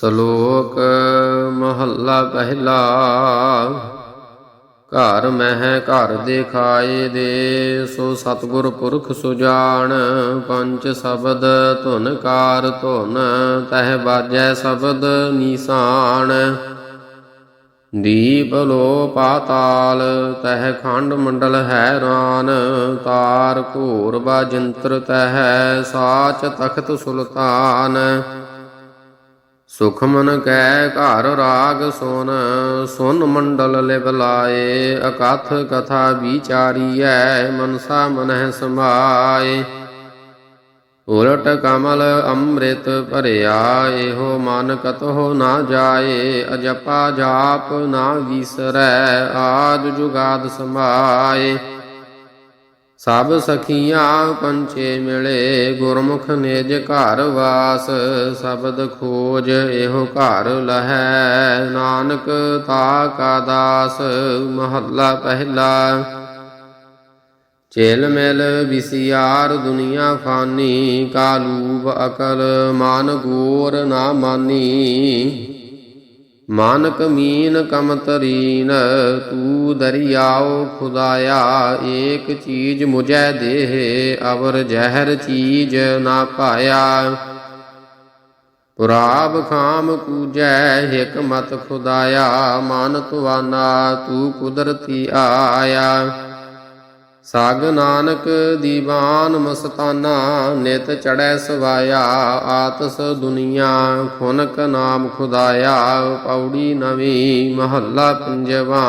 ਸ਼ਲੋਕ ਮਹੱਲਾ ਪਹਿਲਾ। ਘਰ ਮਹਿ ਘਰ ਦੇਖਾਏ ਦੇ, ਸੋ ਸਤਿਗੁਰ ਪੁਰਖ ਸੁਜਾਨ, ਪੰਜ ਸ਼ਬਦ ਧੁਨ ਕਾਰ ਧੁਨ, ਤਹਿ ਬਾਜੈ ਸ਼ਬਦ ਨੀਸਾਨ। ਦੀਪ ਲੋ ਪਾਤਾਲ, ਤਹਿ ਖੰਡ ਮੰਡਲ ਹੈਰਾਨ ਤਾਰ ਘੋਰ ਬਾਜੰਤਰ ਤਹਿ ਸਾਚ ਤਖਤ ਸੁਲਤਾਨ। ਸੁਖ ਮਨ ਕੈ ਘਰ ਰਾਗ ਸੁਨ ਸੁਨ ਮੰਡਲ ਲਿਵ ਲਾਏ, ਅਕਥ ਕਥਾ ਵਿਚਾਰੀਐ, ਮਨਸਾ ਮਨਹਿ ਸਮਾਏ ਉਲਟ ਕਮਲ ਅੰਮ੍ਰਿਤ ਭਰਿਆ, ਇਹੋ ਮਨ ਕਤਹੁ ਨਾ ਜਾਏ, ਅਜਪਾ ਜਾਪ ਨਾ ਵਿਸਰੈ, ਆਦ ਜੁਗਾਦ ਸਮਾਏ ਸਭ ਸਖੀਆਂ ਪੰਚੇ ਮਿਲੇ, ਗੁਰਮੁਖ ਨਿਜ ਘਰ ਵਾਸ, ਸ਼ਬਦ ਖੋਜ ਇਹੋ ਘਰ ਲਹੈ। ਨਾਨਕ ਤਾ ਕਾ ਦਾਸ, ਮਹੱਲਾ ਪਹਿਲਾ। ਚੇਲ ਮਿਲ ਵਿਸਿਆਰ ਦੁਨੀਆ ਫਾਨੀ, ਕਾਲੂਬ ਅਕਲ, ਮਾਨ ਗੋਰ ਨਾ ਮਾਨੀ। ਮਨ ਕਮੀਨ ਕਮਤਰੀਨ ਤੂ ਦਰਿਆਓ ਖੁਦਾਇਆ, ਏਕ ਚੀਜ਼ ਮੁਝੈ ਦੇਹ, ਅਵਰ ਜ਼ਹਿਰ ਚੀਜ਼ ਨਾ ਪਾਇਆ। ਪੁਰਾਬ ਖਾਮ ਕੂਜੈ, ਹਕਮਤ ਖੁਦਾਇਆ ਮਨ ਤੁਵਾਨਾ ਤੂ ਕੁਦਰਤੀ ਆਇਆ। ਸਾਗ ਨਾਨਕ ਦੀਵਾਨ ਮਸਤਾਨਾ, ਨਿਤ ਚੜੈ ਸਵਾਇਆ, ਆਤਸ ਦੁਨੀਆ ਖੁਨਕ ਨਾਮ ਖੁਦਾਇਆ, ਪੌੜੀ ਨਵੀਂ ਮਹੱਲਾ ਪੰਜਵਾ।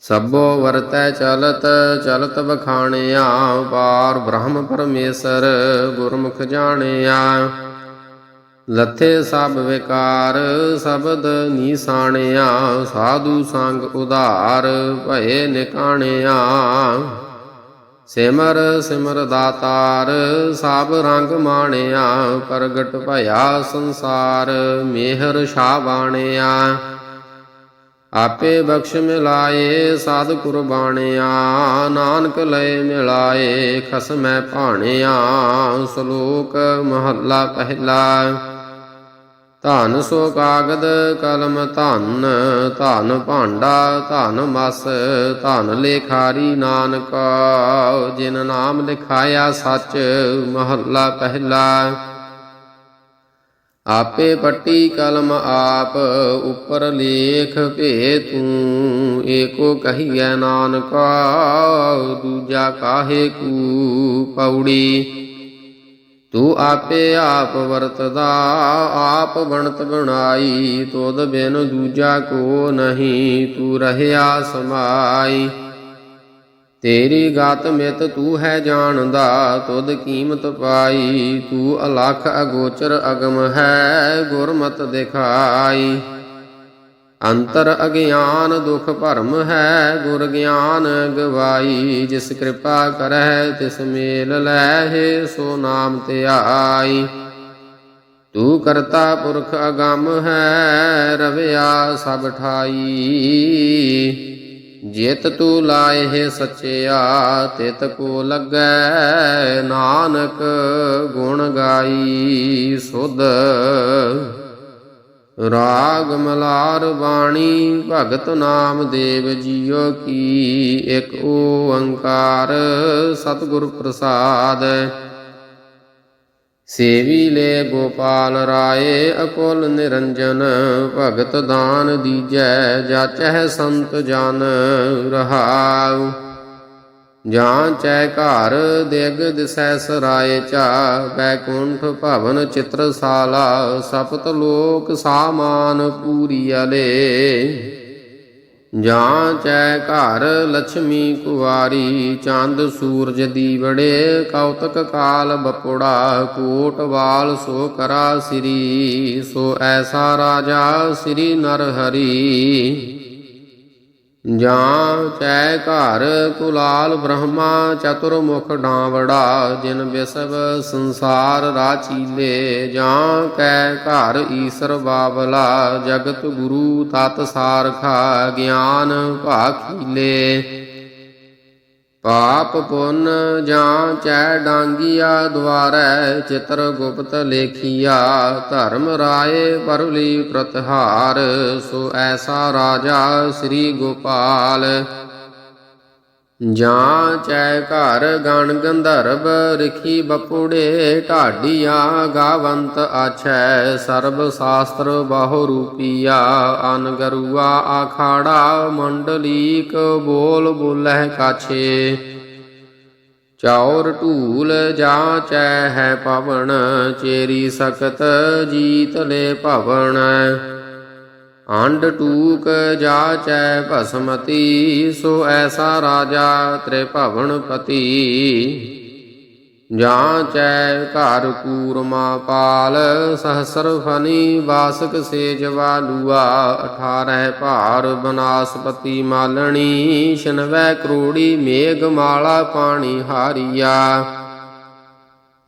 ਸਭੋ ਵਰਤੈ ਚਲਤ ਚਲਤ ਬਖਾਣਿਆ ਪਾਰ ਬ੍ਰਹਮ ਪਰਮੇਸ਼ਰ ਗੁਰਮੁਖ ਜਾਣਿਆ। ਲੱਥੇ ਸਭ ਵਿਕਾਰ, ਸ਼ਬਦ ਨੀਸਾਣਿਆ ਸਾਧੂ ਸੰਗ ਉਧਾਰ, ਭਏ ਨਿਕਾਣਿਆ। ਸਿਮਰ ਸਿਮਰ ਦਾਤਾਰ, ਸਭ ਰੰਗ ਮਾਣਿਆ, ਪ੍ਰਗਟ ਭਇਆ ਸੰਸਾਰ, ਮਿਹਰ ਛਾ ਬਾਣਿਆ ਆਪੇ ਬਖਸ਼ ਮਿਲਾਏ ਸਾਧ ਕੁਰਬਾਨਿਆ ਨਾਨਕ ਲਏ ਮਿਲਾਏ ਖਸਮੈ ਭਾਣਿਆ, ਸ਼ਲੋਕ ਮਹੱਲਾ ਪਹਿਲਾ। ਧਨ ਸੋ ਕਾਗਦ ਕਲਮ ਧਨ ਧਨ ਭਾਂਡਾ, ਧਨ ਮਸ, ਧਨ ਲੇਖਾਰੀ ਨਾਨਕ, ਜਿਨ ਨਾਮ ਲਿਖਾਇਆ ਸੱਚ ਮਹੱਲਾ ਪਹਿਲਾ। ਆਪੇ ਪੱਟੀ ਕਲਮ ਆਪ, ਉੱਪਰ ਲੇਖ ਭੇ ਤੂੰ, ਏਕੋ ਕਹੀਐ ਨਾਨਕ, ਦੂਜਾ ਕਾਹੇ ਕੂ ਪੌੜੀ। ਤੂੰ ਆਪੇ ਆਪ ਵਰਤਦਾ, ਆਪ ਬਣਤ ਬਣਾਈ ਤੋਦ ਬਿਨ ਦੂਜਾ ਕੋ ਨਹੀਂ, ਤੂੰ ਰਹਿਆ ਸਮਾਈ। ਤੇਰੀ ਗਤ ਮਿਤ ਤੂੰ ਹੈ ਜਾਣਦਾ, ਤੁਧ ਕੀਮਤ ਪਾਈ, ਤੂੰ ਅਲਖ ਅਗੋਚਰ ਅਗਮ ਹੈ ਗੁਰਮਤ ਦਿਖਾਈ। ਅੰਤਰ ਅਗਿਆਨ ਦੁਖ ਭਰਮ ਹੈ, ਗੁਰ ਗਿਆਨ ਗਵਾਈ, ਜਿਸ ਕਿਰਪਾ ਕਰੈ ਤਿਸ ਮੇਲ ਲੈਹਿ, ਸੋ ਨਾਮ ਧਿਆਈ ਤੂੰ ਕਰਤਾ ਪੁਰਖ ਅਗੰਮ ਹੈ, ਰਵਿਆ ਸਭ ਠਾਈ। ਜਿਤ ਤੂੰ ਲਾਏ ਸੱਚਿਆ, ਤਿਤ ਕੋ ਲੱਗੈ ਨਾਨਕ ਗੁਣ ਗਾਈ। ਸੁਧ ਰਾਗ ਮਲਾਰ ਬਾਣੀ, ਭਗਤ ਨਾਮ ਦੇਵ ਜੀਓ ਕੀ। ਇੱਕ ਓੰਕਾਰ ਸਤਿਗੁਰ ਪ੍ਰਸਾਦ। ਸੇਵੀ ਲੈ ਗੋਪਾਲ ਰਾਏ, ਅਕੁਲ ਨਿਰੰਜਨ, ਭਗਤ ਦਾਨ ਦੀਜੈ ਜਾਚੈ ਸੰਤ ਜਨ ਰਹਾਉ। ਜਾਂ ਚੈ ਘਰ ਦਿਗ ਦਿਸੈ ਸਰਾਏ ਚਾ ਬੈਕੁੰਠ ਭਵਨ ਚਿਤਰਸਾਲਾ, ਸਪਤ ਲੋਕ ਸਾਮਾਨ ਪੂਰੀ ਅਲੇ। ਜਾਂ ਚੈ ਘਰ ਲక్ష్ਮੀ ਕੁਵਾਰੀ, ਚੰਦ ਸੂਰਜ ਦੀਵੜੇ, ਕੌਤਕ ਕਾਲ ਬਪੁੜਾ, ਕੋਟ ਵਾਲ ਸੋ ਕਰਾ ਸ੍ਰੀ, ਸੋ ਐਸਾ ਰਾਜਾ ਸ੍ਰੀ ਨਰ ਹਰੀ। ਜਾਂ ਚੈ ਘਰ ਕੁਲਾਲ ਬ੍ਰਹਮਾ ਚਤੁਰਮੁਖ ਡਾਂਵੜਾ, ਜਿਨ ਵਿਸ਼ਵ ਸੰਸਾਰ ਰਾਚੀਲੇ ਜਾਂ ਕੈ ਘਰ ਈਸਰ ਬਾਬਲਾ ਜਗਤ ਗੁਰੂ ਤਤ ਸਾਰਖਾ, ਗਿਆਨ ਭਾਖੀਲੇ ਪਾਪ ਪੁੰਨ ਜਾਂ ਚੈ ਡਾਂਗੀਆ ਦੁਆਰੈ ਚਿਤਰ ਗੁਪਤ ਲੇਖੀਆ, ਧਰਮ ਰਾਏ ਪਰਲੀ ਪ੍ਰਤਹਾਰ, ਸੋ ਐਸਾ ਰਾਜਾ ਸ੍ਰੀ ਗੋਪਾਲ। ਜਾਂ ਚੈ ਘਰ ਗਣ ਗੰਧਰਵ ਰਖੀ ਬਪੁੜੇ ਢਾਡੀਆਂ ਗਾਵੰਤ ਆਛੈ, ਸਰਬ ਸ਼ਾਸਤਰ ਬਹੁ ਰੂਪੀਆ, ਅਨ ਗਰੂਆ ਆਖਾੜਾ ਮੰਡਲੀਕ ਬੋਲ ਬੋਲਹਿ ਕਾਛੇ। ਚੌਰ ਢੂਲ ਜਾਂ ਚੈ ਹੈ ਪਵਨ, ਚੇਰੀ ਸਕਤ ਜੀਤ ਲੈ ਭਵਨ। ਅੰਡ ਟੂਕ ਜਾਚੈ ਭਸਮਤੀ, ਸੋ ਐਸਾ ਰਾਜਾ ਤ੍ਰਿਭਵਨ ਪਤੀ। ਜਾਂਚੈ ਘਰ ਕੂਰਮਾ ਪਾਲ, ਸਹਸਰ ਫਨੀ ਵਾਸਕ ਸੇਜ ਵਾਲੂਆ 18 ਭਾਰ ਬਨਾਸਪਤੀ ਮਾਲਣੀ ਸ਼ਨਵੈ ਕਰੋੜੀ ਮੇਘ ਮਾਲਾ ਪਾਣੀ ਹਾਰੀਆ।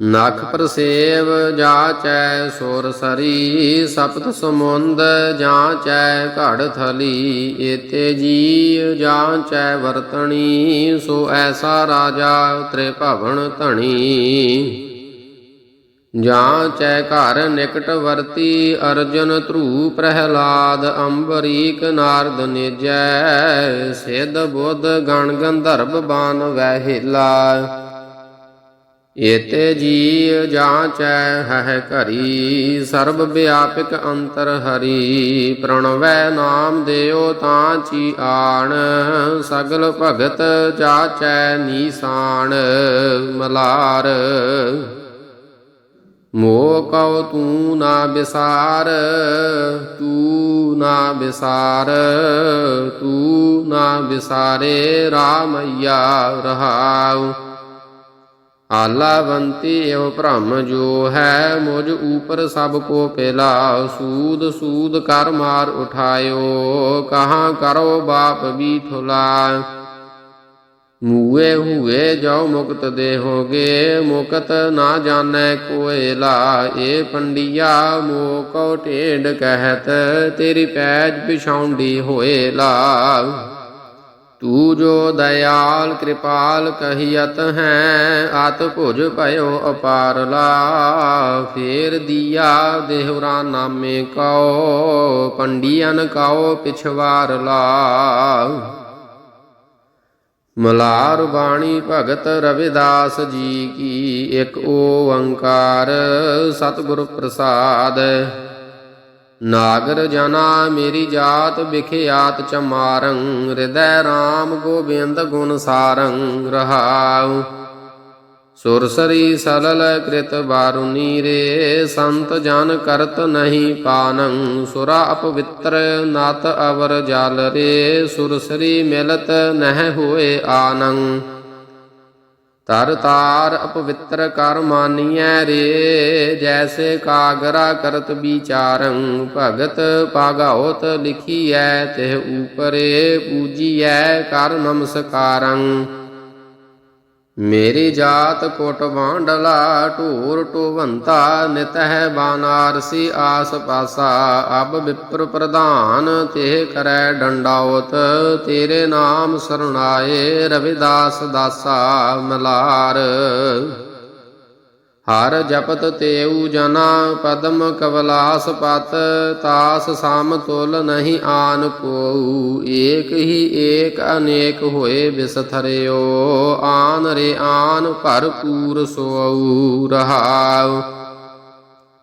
ਨਖ ਪ੍ਰਸੇਵ ਜਾਚੈ ਸੁਰ ਸਰੀ, ਸਪਤ ਸਮੁੰਦ ਜਾਂਚੈ ਘੜ ਥਲੀ, ਏਤੇ ਜੀ ਜਾਂਚੈ ਵਰਤਣੀ, ਸੋ ਐਸਾ ਰਾਜਾ ਤ੍ਰਿਭਵਨ ਧਣੀ। ਜਾਂਚੈ ਘਰ ਨਿਕਟ ਵਰਤੀ, ਅਰਜਨ ਧਰੂ ਪ੍ਰਹਿਲਾਦ, ਅੰਬਰੀਕ ਨਾਰਦ ਨੇਜੈ, ਸਿੱਧ ਬੁੱਧ ਗਣ ਗੰਧਰਵ ਬਾਨ ਵਹਿਲਾ। ਏਤੇ ਜੀ ਜਾਂਚੈ ਹੈ ਘਰੀ, ਸਰਬ ਵਿਆਪਕ ਅੰਤਰ ਹਰੀ। ਪ੍ਰਣਵੈ ਨਾਮ ਦਿਓ ਤਾਂ ਚੀ ਆਣ, ਸਗਲ ਭਗਤ ਜਾਚੈ ਨੀਸਾਨ ਮਲਾਰ, ਮੋਹ ਕਉ ਤੂੰ ਨਾ ਬਿਸਾਰ, ਤੂੰ ਨਾ ਬਿਸਾਰ, ਤੂੰ ਨਾ ਬਿਸਾਰੇ ਰਾਮਈਆ ਰਹਾਉ। ਆਲਾਵੰਤੀ ਓ ਭ੍ਰਮ ਜੋ ਹੈ, ਮੁਝ ਊਪਰ ਸਭ ਕੋ ਪਹਿਲਾ ਸੂਦ ਸੂਦ ਕਰ ਮਾਰ ਉਠਾਇਓ, ਕਹਾਂ ਕਰੋ ਬਾਪ ਵੀ ਠੁਲਾ ਮੂਏ ਹੁਏ ਜਾਉ ਮੁਕਤ ਦੇ ਹੋਗੇ ਮੁਕਤ ਨਾ ਜਾਣੈ ਕੋਇ ਲਾ ਏ ਪੰਡੀਆ ਮੋ ਕਉ ਢੇਡ ਕਹਿਤ, ਤੇਰੀ ਪੈਜ ਪਿਛਾਉਂਦੀ ਹੋਏ ਲਾ ਤੂ ਜੋ ਦਇਆਲ ਕਿਰਪਾਲ ਕਹੀਅਤ ਹੈ, ਆਤ ਭੁਜ ਭਇਓ ਅਪਾਰ ਲਾ ਫੇਰ ਦੀਆ ਦੇਹਰਾ ਨਾਮੇ ਕਉ ਪੰਡੀਅਨ ਕਉ ਪਿਛਵਾਰ ਲਾ। ਮਲਾਰ ਬਾਣੀ ਭਗਤ ਰਵਿਦਾਸ ਜੀ ਕੀ ਇੱਕ ਓੰਕਾਰ, ਸਤਿਗੁਰ ਪ੍ਰਸਾਦ। ਨਾਗਰ ਜਨਾ ਮੇਰੀ ਜਾਤ ਵਿਖਿਆਤ ਚਮਾਰੰ, ਹਿਰਦੈ RAM ਗੋਬਿੰਦ ਗੁਣ ਸਾਰੰ, ਰਹਾਉ। ਸੁਰਸਰੀ ਸਲਲ ਕ੍ਰਿਤ ਬਾਰੁਨੀ ਰੇ ਸੰਤ ਜਨ ਕਰਤ ਨਹੀਂ ਪਾਨੰ। ਸੁਰਾ ਅਪਵਿੱਤਰ ਨਤ ਅਵਰ ਜਲ ਰੇ ਸੁਰਸਰੀ ਮਿਲਤ ਨਹਿ ਹੋਏ ਆਨੰ। ਤਰ ਤਾਰ ਅਪਵਿੱਤਰ ਕਰ ਮਾਨੀਐ ਰੇ, ਜੈਸੇ ਕਾਗਰਾ ਕਰਤ ਵਿਚਾਰੰ, ਭਗਤ ਪਾਗਾਉਤ ਲਿਖੀਐ ਤੇ ਉਪਰੇ ਪੂਜੀਐ ਕਰ ਨਮਸਕਾਰੰ। ਮੇਰੀ ਜਾਤ ਕੋਟ ਵਾਂਡਲਾ, ਢੂਰ ਟੋਵੰਤਾ ਨਿਤ ਹੈ ਬਾਨਾਰਸੀ ਆਸ ਪਾਸਾ, ਅਬ ਵਿਪਰ ਪ੍ਰਧਾਨ ਤੇ ਕਰੈ ਡੰਡਾਉਤ, ਤੇਰੇ ਨਾਮ ਸਰਣਾਏ ਰਵਿਦਾਸ ਦਾਸਾ ਮਲਾਰ। ਹਰ ਜਪਤ ਤੇਉ ਜਨਾ ਪਦਮ ਕਵਲਾਸ ਪਤ, ਤਾਸ ਸਾਮ ਤੁਲ ਨਹੀਂ ਆਨ ਕੋਉ ਏਕ ਹੀ ਏਕ ਅਨੇਕ ਹੋਏ ਵਿਸਥਰਿਓ ਆਨ ਰੇ ਆਨ ਭਰਪੂਰ ਸੋਉ ਰਹਾਉ।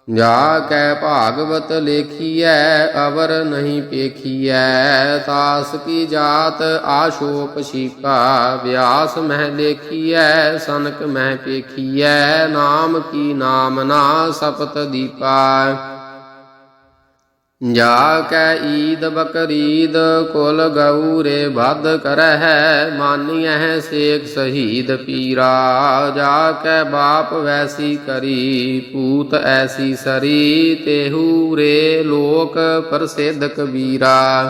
ਜਾ ਕੈ ਭਾਗਵਤ ਲੇਖੀਐ, ਅਵਰ ਨਹੀਂ ਪੇਖੀਐ। ਤਾਸ ਕੀ ਜਾਤ ਆਸ਼ੋਕ ਸ਼ੀਪਾ ਵਿਆਸ ਮਹਿ ਲੇਖੀਐ, ਸਨਕ ਮਹਿ ਪੇਖੀਐ। ਨਾਮ ਕੀ ਨਾਮ ਨਾ ਸਪਤ ਦੀਪਾ। ਜਾ ਕੈ ਈਦ ਬਕਰੀਦ, ਕੁਲ ਗਊਰੇ ਭਦ ਕਰਹਿ, ਮਾਨੀਐ ਸੇਖ ਸ਼ਹੀਦ ਪੀਰਾ। ਜਾ ਕੈ ਬਾਪ ਵੈਸੀ ਕਰੀ, ਪੂਤ ਐਸੀ ਸਰੀ, ਤੇਹੂ ਰੇ ਲੋਕ ਪ੍ਰਸਿੱਧ ਕਬੀਰਾ।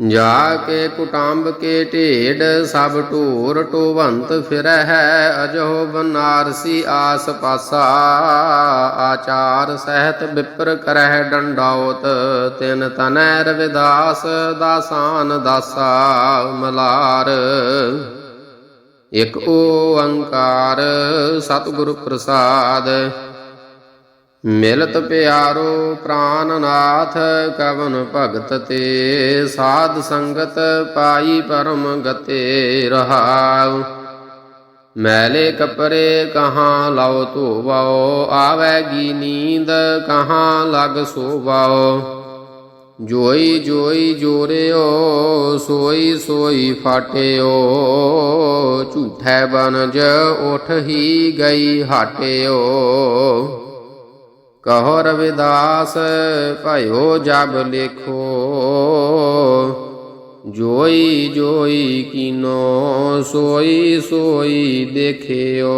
ਜਾ ਕੇ ਕੁਟੰਬ ਕੇ ਢੇਡ ਸਭ ਢੋਰ ਟੋਵੰਤ ਫਿਰਹਿ ਅਜੋ ਬਨਾਰਸੀ ਆਸ ਪਾਸਾ। ਆਚਾਰ ਸਹਿਤ ਵਿਪਰ ਕਰਹਿ ਡੰਡਾਉਤ, ਤਿਨ ਤਨੈ ਰਵਿਦਾਸ, ਦਾਸਾਨ ਦਾਸਾ ਮਲਾਰ। ਇਕ ਓੰਕਾਰ ਸਤਿਗੁਰ ਪ੍ਰਸਾਦ ਮਿਲਤ ਪਿਆਰੋ ਪ੍ਰਾਨਨਾਥ ਕਵਨ ਭਗਤ ਤੇ, ਸਾਧ ਸੰਗਤ ਪਾਈ ਪਰਮ ਗਤੇ ਰਹਾਉ। ਮੈਲੇ ਕਪਰੇ ਕਹਾਂ ਲਾਓ ਧੋਵਾਓ ਆਵੇਗੀ ਨੀਂਦ ਕਹਾਂ ਲਗ ਸੋਵਾਓ ਜੋਈ ਜੋਈ ਜੋਰਿਓ, ਸੋਈ ਸੋਈ ਫਾਟਿਓ, ਝੂਠੈ ਬਨਜ ਉਠ ਹੀ ਗਈ ਹਾਟਿਓ। ਕਹੋ ਰਵਿਦਾਸ ਭਇਓ ਜਬ ਲੇਖੋ। ਜੋਈ ਜੋਈ ਕੀਨੋ ਸੋਈ ਸੋਈ ਦੇਖਿਓ।